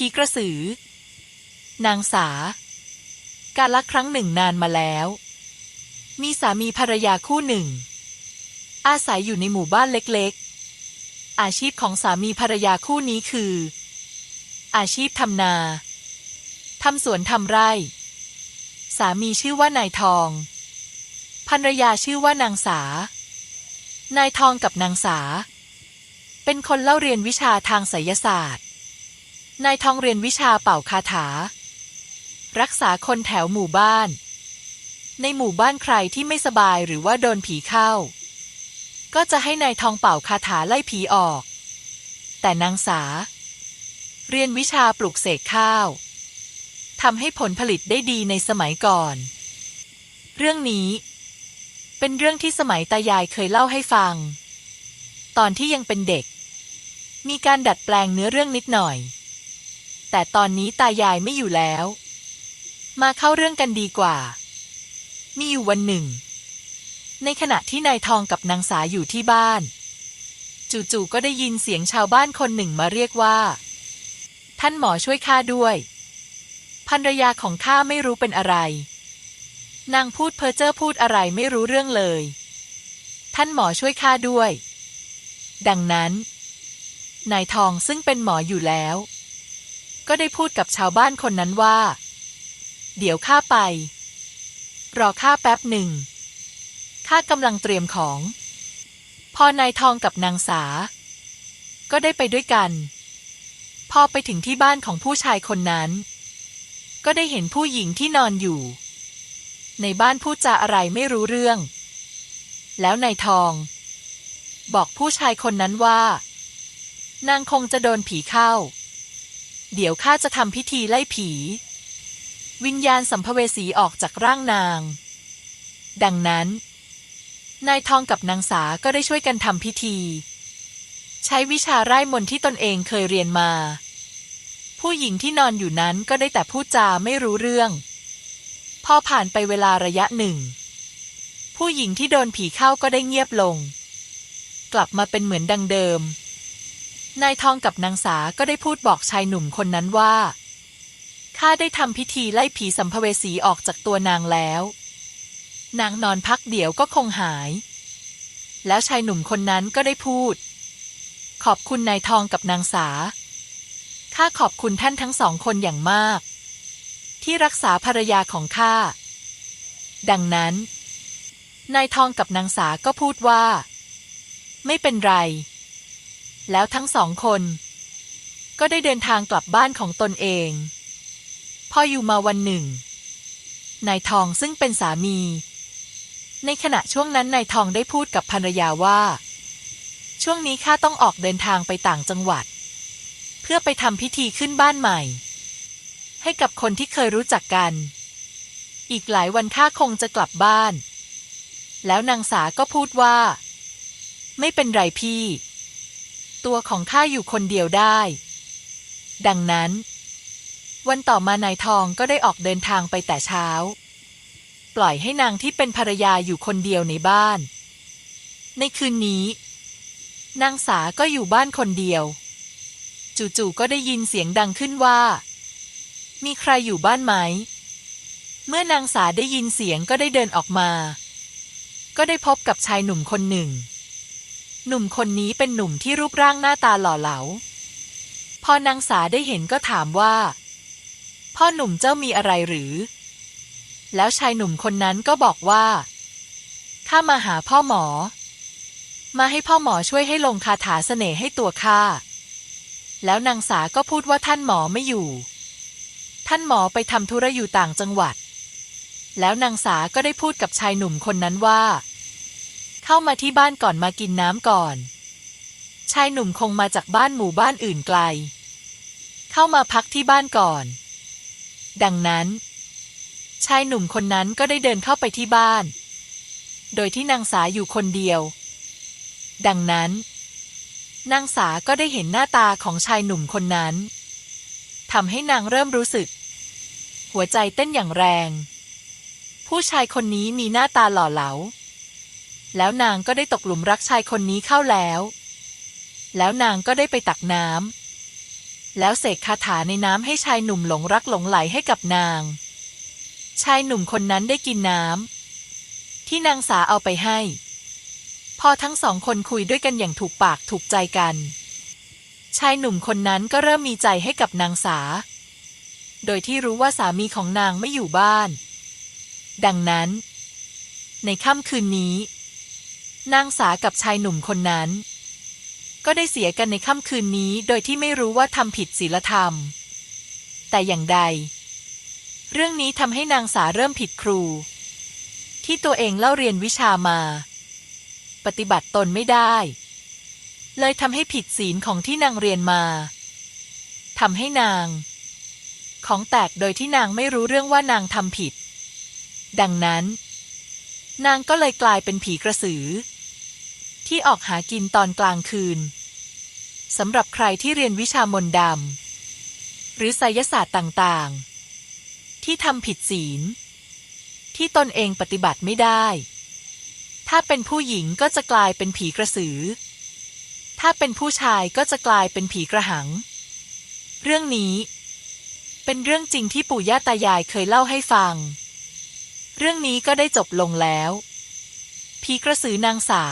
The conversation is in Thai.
ผีกระสือ นางสา การละครั้งหนึ่งนานมาแล้ว มีสามีภรรยาคู่หนึ่ง อาศัยอยู่ในหมู่บ้านเล็กๆ อาชีพของสามีภรรยาคู่นี้คือ อาชีพทำนาทำสวนทำไร่ สามีชื่อว่านายทองภรรยาชื่อว่านางสา นายทองกับนางสา เป็นคนเล่าเรียนวิชาทางไสยศาสตร์ นายทองเรียนวิชาเป่าคาถา รักษาคนแถวหมู่บ้าน ในหมู่บ้านใครที่ไม่สบายหรือว่าโดนผีเข้า ก็จะให้นายทองเป่าคาถาไล่ผีออก แต่นางสา เรียนวิชาปลูกเสกข้าวทำให้ผลผลิตได้ดีในสมัยก่อน เรื่องนี้ เป็นเรื่องที่สมัยตายายเคยเล่าให้ฟัง ตอนที่ยังเป็นเด็ก มีการดัดแปลงเนื้อเรื่องนิดหน่อย แต่ตอนนี้ตายายไม่อยู่แล้ว มาเข้าเรื่องกันดีกว่า มีอยู่วันหนึ่ง ในขณะที่นายทองกับนางสาอยู่ที่บ้าน จู่ๆก็ได้ยินเสียงชาวบ้านคนหนึ่งมาเรียกว่า ท่านหมอช่วยข้าด้วยภรรยาของข้าไม่รู้เป็นอะไร นางพูดเพ้อเจ้อพูดอะไรไม่รู้เรื่องเลย ท่านหมอช่วยข้าด้วย ดังนั้นนายทองซึ่งเป็นหมออยู่แล้ว ก็ได้พูดกับชาวบ้านคนนั้นว่า เดี๋ยวข้าไป รอข้าแป๊บหนึ่งข้ากำลังเตรียมของ พอนายทองกับนางสา ก็ได้ไปด้วยกัน พอไปถึงที่บ้านของผู้ชายคนนั้น ก็ได้เห็นผู้หญิงที่นอนอยู่ ในบ้านพูดจาอะไรไม่รู้เรื่อง แล้วนายทอง บอกผู้ชายคนนั้นว่า นางคงจะโดนผีเข้า เดี๋ยวข้าจะทำพิธีไล่ผี วิญญาณสัมภเวสีออกจากร่างนาง ดังนั้น นายทองกับนางสาก็ได้ช่วยกันทำพิธี ใช้วิชาไร้มนที่ตนเองเคยเรียนมา ผู้หญิงที่นอนอยู่นั้นก็ได้แต่พูดจาไม่รู้เรื่อง พอผ่านไปเวลาระยะหนึ่ง ผู้หญิงที่โดนผีเข้าก็ได้เงียบลง กลับมาเป็นเหมือนดังเดิม นายทองกับนางสาก็ได้พูดบอกชายหนุ่มคนนั้นว่า ข้าได้ทำพิธีไล่ผีสัมภเวสีออกจากตัวนางแล้ว นางนอนพักเดี๋ยวก็คงหาย แล้วชายหนุ่มคนนั้นก็ได้พูด ขอบคุณนายทองกับนางสา ข้าขอบคุณท่านทั้งสองคนอย่างมาก ที่รักษาภรรยาของข้า ดังนั้น นายทองกับนางสาก็พูดว่า ไม่เป็นไร แล้วทั้งสองคน ก็ได้เดินทางกลับบ้านของตนเอง พออยู่มาวันหนึ่ง นายทองซึ่งเป็นสามี ในขณะช่วงนั้นนายทองได้พูดกับภรรยาว่า ช่วงนี้ข้าต้องออกเดินทางไปต่างจังหวัด เพื่อไปทำพิธีขึ้นบ้านใหม่ ให้กับคนที่เคยรู้จักกัน อีกหลายวันข้าคงจะกลับบ้าน แล้วนางสาก็พูดว่า ไม่เป็นไรพี่ ตัวของข้าอยู่คนเดียวได้ ดังนั้น วันต่อมานายทองก็ได้ออกเดินทางไปแต่เช้า ปล่อยให้นางที่เป็นภรรยาอยู่คนเดียวในบ้าน ในคืนนี้ นางสาก็อยู่บ้านคนเดียว จู่ๆก็ได้ยินเสียงดังขึ้นว่า มีใครอยู่บ้านไหม เมื่อนางสาได้ยินเสียงก็ได้เดินออกมา ก็ได้พบกับชายหนุ่มคนหนึ่ง หนุ่มคนนี้เป็นหนุ่มที่รูปร่างหน้าตาหล่อเหลา พอนางสาได้เห็นก็ถามว่า พ่อหนุ่มเจ้ามีอะไรหรือ แล้วชายหนุ่มคนนั้นก็บอกว่า ข้ามาหาพ่อหมอ มาให้พ่อหมอช่วยให้ลงคาถาเสน่ห์ให้ตัวข้า แล้วนางสาก็พูดว่าท่านหมอไม่อยู่ ท่านหมอไปทำธุระอยู่ต่างจังหวัด แล้วนางสาก็ได้พูดกับชายหนุ่มคนนั้นว่า เข้ามาที่บ้านก่อนมากินน้ำก่อน ชายหนุ่มคงมาจากบ้านหมู่บ้านอื่นไกล เข้ามาพักที่บ้านก่อน ดังนั้น ชายหนุ่มคนนั้นก็ได้เดินเข้าไปที่บ้าน โดยที่นางสาอยู่คนเดียว ดังนั้น นางสาก็ได้เห็นหน้าตาของชายหนุ่มคนนั้นทำให้นางเริ่มรู้สึก หัวใจเต้นอย่างแรง ผู้ชายคนนี้มีหน้าตาหล่อเหลา แล้วนางก็ได้ตกหลุมรักชายคนนี้เข้าแล้ว แล้วนางก็ได้ไปตักน้ำ แล้วเสกคาถาในน้ำให้ชายหนุ่มหลงรักหลงไหลให้กับนาง ชายหนุ่มคนนั้นได้กินน้ำที่นางสาเอาไปให้ พอทั้งสองคนคุยด้วยกันอย่างถูกปากถูกใจกัน ชายหนุ่มคนนั้นก็เริ่มมีใจให้กับนางสา โดยที่รู้ว่าสามีของนางไม่อยู่บ้าน ดังนั้น ในค่ำคืนนี้ นางสากับชายหนุ่มคนนั้น ก็ได้เสียกันในค่ำคืนนี้โดยที่ไม่รู้ว่าทำผิดศีลธรรม แต่อย่างใด เรื่องนี้ทำให้นางสาเริ่มผิดครู ที่ตัวเองเล่าเรียนวิชามา ปฏิบัติตนไม่ได้ เลยทำให้ผิดศีลของที่นางเรียนมาทำให้นาง ของแตกโดยที่นางไม่รู้เรื่องว่านางทำผิด ดังนั้น นางก็เลยกลายเป็นผีกระสือ ที่ออกหากินตอนกลางคืนสำหรับใครที่เรียนวิชามนต์ดำหรือไสยศาสตร์ต่างๆ ที่ทำผิดศีล ที่ตนเองปฏิบัติไม่ได้ ถ้าเป็นผู้หญิงก็จะกลายเป็นผีกระสือ ถ้าเป็นผู้ชายก็จะกลายเป็นผีกระหัง เรื่องนี้ เป็นเรื่องจริงที่ปู่ย่าตายายเคยเล่าให้ฟัง เรื่องนี้ก็ได้จบลงแล้ว ผีกระสือนางสา